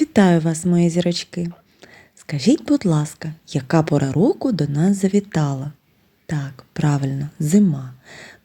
Вітаю вас, мої зірочки. Скажіть, будь ласка, яка пора року до нас завітала? Так, правильно, зима.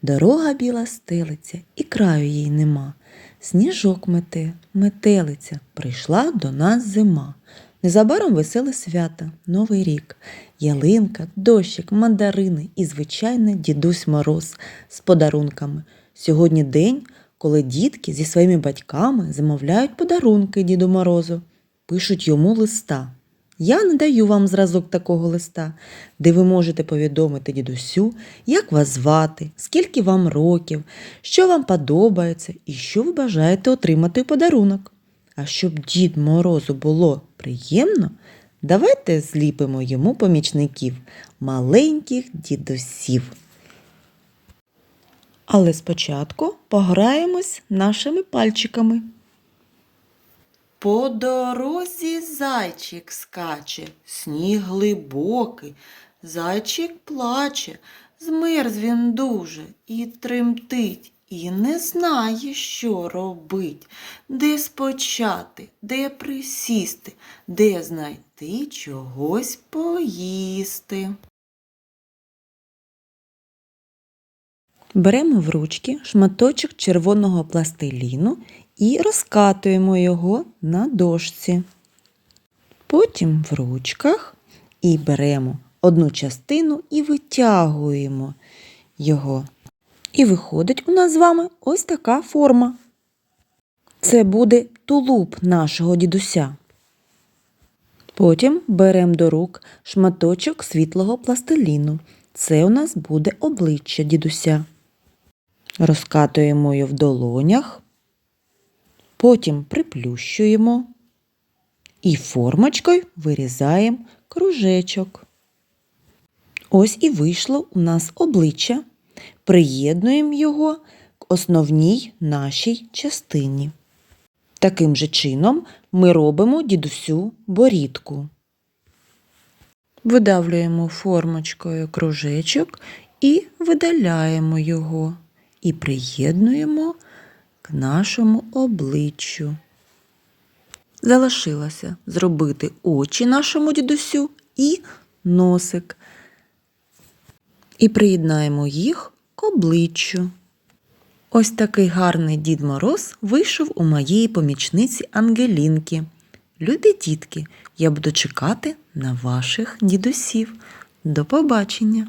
Дорога біла стелиться, і краю їй нема. Сніжок мете, метелиця, прийшла до нас зима. Незабаром веселе свято, Новий рік, ялинка, дощик, мандарини і, звичайно, дідусь Мороз з подарунками. Сьогодні день, коли дітки зі своїми батьками замовляють подарунки Діду Морозу, пишуть йому листа. Я надаю вам зразок такого листа, де ви можете повідомити дідусю, як вас звати, скільки вам років, що вам подобається і що ви бажаєте отримати в подарунок. А щоб Дід Морозу було приємно, давайте зліпимо йому помічників, маленьких дідусів. Але спочатку пограємось нашими пальчиками. По дорозі зайчик скаче, сніг глибокий, зайчик плаче, змерз він дуже і тремтить, і не знає, що робить, де спочати, де присісти, де знайти чогось поїсти. Беремо в ручки шматочок червоного пластиліну і розкатуємо його на дошці. Потім в ручках і беремо одну частину і витягуємо його. І виходить у нас з вами ось така форма. Це буде тулуб нашого дідуся. Потім беремо до рук шматочок світлого пластиліну. Це у нас буде обличчя дідуся. Розкатуємо його в долонях, потім приплющуємо і формочкою вирізаємо кружечок. Ось і вийшло у нас обличчя. Приєднуємо його к основній нашій частині. Таким же чином ми робимо дідусю борідку. Видавлюємо формочкою кружечок і видаляємо його і приєднуємо к нашому обличчю. Залишилося зробити очі нашому дідусю і носик. І приєднаємо їх к обличчю. Ось такий гарний Дід Мороз вийшов у моєї помічниці Ангелінки. Любі дітки, я буду чекати на ваших дідусів. До побачення!